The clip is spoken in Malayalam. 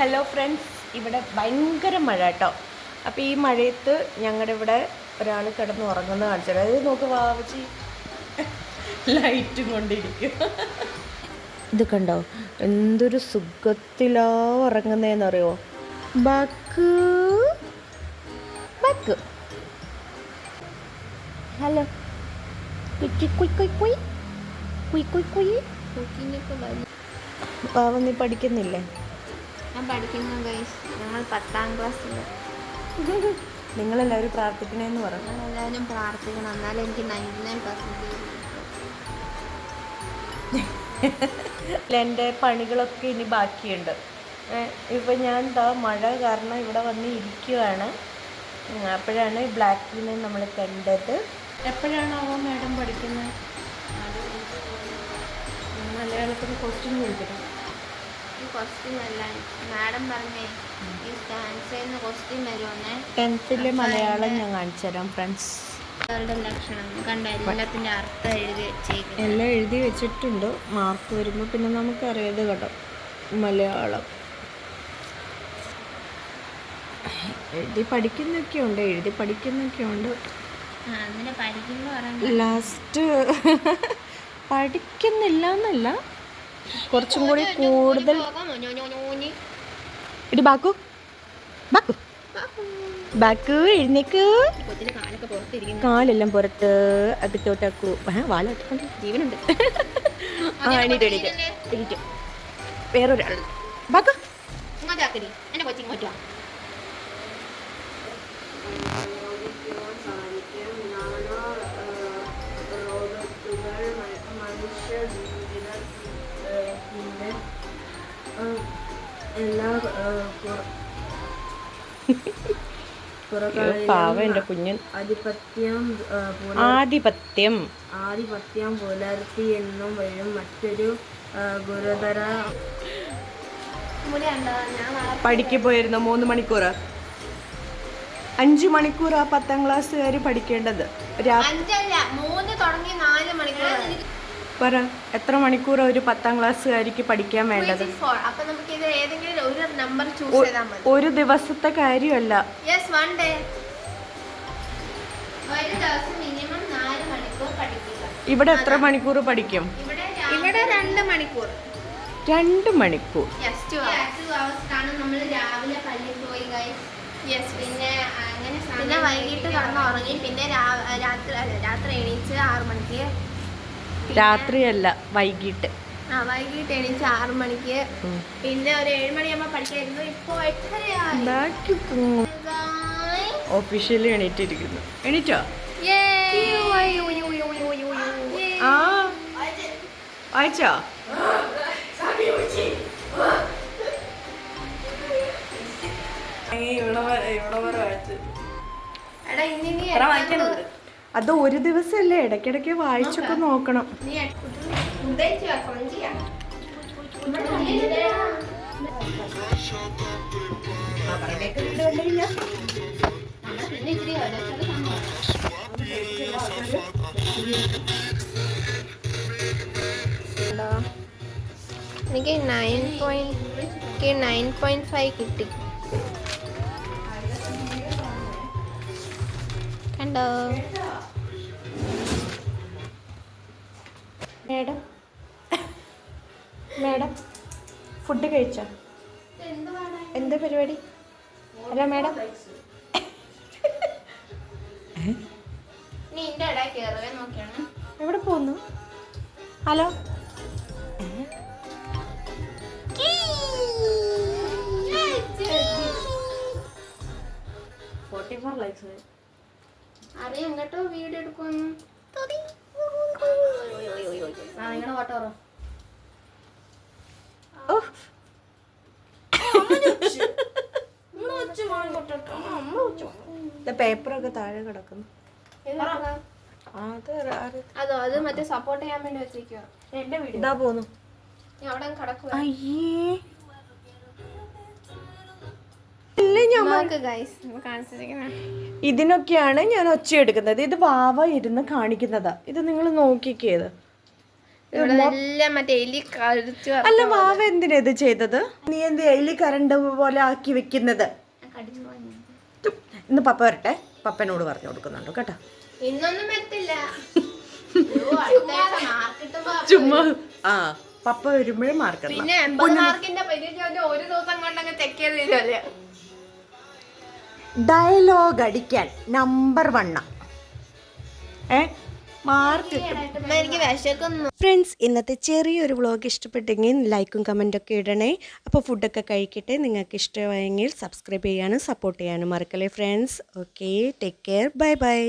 ഹലോ ഫ്രണ്ട്സ് ഇവിടെ ഭയങ്കര മഴ കേട്ടോ. അപ്പോൾ ഈ മഴയത്ത് ഞങ്ങളുടെ ഇവിടെ ഒരാൾ കിടന്ന് ഉറങ്ങുന്ന കാണിച്ചത് അതായത് നോക്ക് വാവച്ചി ലൈറ്റും കൊണ്ടിരിക്കും. ഇത് കണ്ടോ? എന്തൊരു സുഖത്തിലാ ഉറങ്ങുന്നതെന്നറിയോ ബക്ക്. ബക്ക്. ഹലോ കുയ് കുയ് കുയ് കുയ് കുയ് കുയ് കുയ് കുക്കിങ്ങൊക്കെ പാവ നീ പഠിക്കുന്നില്ലേ? ഞാൻ പഠിക്കുന്നു ഗൈസ് ഞങ്ങൾ പത്താം ക്ലാസ്സിൽ നിങ്ങളെല്ലാവരും പ്രാർത്ഥിക്കണേന്ന് പറഞ്ഞു ഞങ്ങളെല്ലാവരും പ്രാർത്ഥിക്കണം. എന്നാലും എനിക്ക് നയന്റി നയൻ പെർസെന്റേജ് എന്റെ പണികളൊക്കെ ഇനി ബാക്കിയുണ്ട്. ഇപ്പം ഞാൻ എന്താ മഴ കാരണം ഇവിടെ വന്ന് ഇരിക്കുവാണ്. ഈ ബ്ലാക്ക് ബ്ലാക്കിനെ നമ്മൾ കണ്ടത്. എപ്പോഴാണാവോ മാഡം പഠിക്കുന്നത് മലയാളത്തിന് ക്വസ്റ്റ്യൻ ചോദിക്കണം ഈ ക്വസ്റ്റ്യൻ അല്ല. മാഡം പറഞ്ഞേ ഈ ആൻസറിന് ക്വസ്റ്റ്യൻ വരുമെന്നേ ടെൻത്തിലെ മലയാളം ഞാൻ കാണിച്ചു തരാം ഫ്രണ്ട്സ് അവരുടെ ലക്ഷണം. കണ്ട എല്ലാത്തിന്റെ അർത്ഥം എഴുതി വെച്ചേക്കുന്നത് എല്ലാം എഴുതി വെച്ചിട്ടുണ്ട്. മാർക്ക് വരുമ്പോൾ പിന്നെ നമുക്കറിയാതെ കേട്ടോ മലയാളം. എഴുതി പഠിക്കുന്നൊക്കെ ഉണ്ട് എഴുതി പഠിക്കുന്നൊക്കെ ഉണ്ട്. ലാസ്റ്റ് പഠിക്കുന്നില്ല എന്നല്ല. കുറച്ചും കൂടി കൂടുതൽ ഇടി ബാക്കു. ബാക്കു. ബാക്കു എഴുന്നേക്ക്. കാലെല്ലാം പുറത്ത് അകത്തോട്ടാക്കൂ ആ വാലോട്ടുണ്ട് ജീവനുണ്ട്. ആ എണീറ്റ് എണീറ്റ്. വേറൊരാൾ. ബാക്കു. ഇങ്ങോട്ടാക്കടി എന്റെ കൊച്ചി ഇങ്ങോട്ടാ പാവം എന്റെ കുഞ്ഞൻ. ആധിപത്യം ആധിപത്യം. ആധിപത്യം പുലർത്തി എന്നും വരും മറ്റൊരു ഗുരുതര പഠിക്ക് പോയിരുന്ന മൂന്ന് മണിക്കൂർ അഞ്ചു മണിക്കൂർ ആ പത്താം ക്ലാസ്സുകാർ പഠിക്കേണ്ടത്. മൂന്ന് തുടങ്ങി നാല് മണിക്കൂർ പറ എത്ര മണിക്കൂർ ഒരു പത്താം ക്ലാസ്സുകാരിക്ക് പഠിക്കാൻ വേണ്ടത്? ഒരു ദിവസത്തെ കാര്യമല്ല. ഇവിടെ എത്ര മണിക്കൂർ പഠിക്കും? ഇവിടെ രണ്ട് മണിക്കൂർ. രണ്ട് മണിക്കൂർ. പിന്നെ വൈകിട്ട് കിടന്ന് ഉറങ്ങി. പിന്നെ രാത്രി രാത്രി എണീച്ച് ആറു മണിക്ക് രാത്രിയല്ല വൈകിട്ട്. ആ വൈകിട്ട് എണീച്ച് ആറു മണിക്ക്. പിന്നെ ഒരു ഏഴ് മണിയാകുമ്പോൾ പഠിക്കായിരുന്നു. ഇപ്പോൾ എട്ടരയായി. ഒഫീഷ്യലി എണീറ്റിരിക്കുന്നു. എണീറ്റോ. ആ. വായിച്ചോ? എടാ ഇനി നീ അത് ഒരു ദിവസമല്ലേ ഇടയ്ക്കിടയ്ക്ക് വായിച്ചൊക്കെ നോക്കണം. എനിക്ക് നയൻ പോയിന്റ് എനിക്ക് നയൻ പോയിന്റ് ഫൈവ് കിട്ടി. കണ്ടോ? മേഡം? മേഡം ഫുഡ് കഴിച്ചോ? എന്ത് പരിപാടി? അല്ല മേഡം. എവിടെ പോകുന്നു ഹലോ? അറിയാം കേട്ടോ വീഡിയോ എടുക്കുന്നു പേപ്പറൊക്കെ താഴെ കിടക്കുന്നു. അത് ആര്- അതോ അത് മറ്റേ സപ്പോർട്ട് ചെയ്യാൻ വേണ്ടി വെച്ചിരിക്കുക എന്റെ വീഡിയോ. ഇതാ പോന്നു. അവിടെ കിടക്കുക അയ്യേ. ഞാൻ ഇതിനൊക്കെയാണ് ഞാൻ ഒച്ചയെടുക്കുന്നത്. ഇത് വാവ ഇരുന്ന് കാണിക്കുന്നതാ. ഇത് നിങ്ങൾ നോക്കിക്കേത് ഇവിടെ എല്ലാം മറ്റേ എലി കടിച്ചു അല്ല വാവ എന്തിനാ ഇത് ചെയ്തത്? നീ എന്ത് എലി കരണ്ട് പോലെ ആക്കി വെക്കുന്നത്? ഇന്ന് പപ്പ വരട്ടെ. പപ്പനോട് പറഞ്ഞു കൊടുക്കുന്നുണ്ട് കേട്ടോ. ഇന്നൊന്നും പറ്റില്ല. ചുമ്മാ ആ പപ്പ വരുമ്പോഴേ മാർക്ക് പിന്നെ എൺപത് മാർക്കിന്റെ പരീക്ഷ ഒരു ദിവസം കൊണ്ടങ്ങ് ചെക്ക് ചെയ്ത് ഡയലോഗ് അടിക്കാൻ നമ്പർ വണ്ണ ഏ? മാർക്ക് ഫ്രണ്ട്സ് ഇന്നത്തെ ചെറിയൊരു വ്ളോഗ് ഇഷ്ടപ്പെട്ടെങ്കിൽ ലൈക്കും കമന്റൊക്കെ ഇടണേ. അപ്പോൾ ഫുഡൊക്കെ കഴിക്കട്ടെ. നിങ്ങൾക്ക് ഇഷ്ടമായെങ്കിൽ സബ്സ്ക്രൈബ് ചെയ്യാനും സപ്പോർട്ട് ചെയ്യാനും മറക്കല്ലേ friends? Okay take care bye bye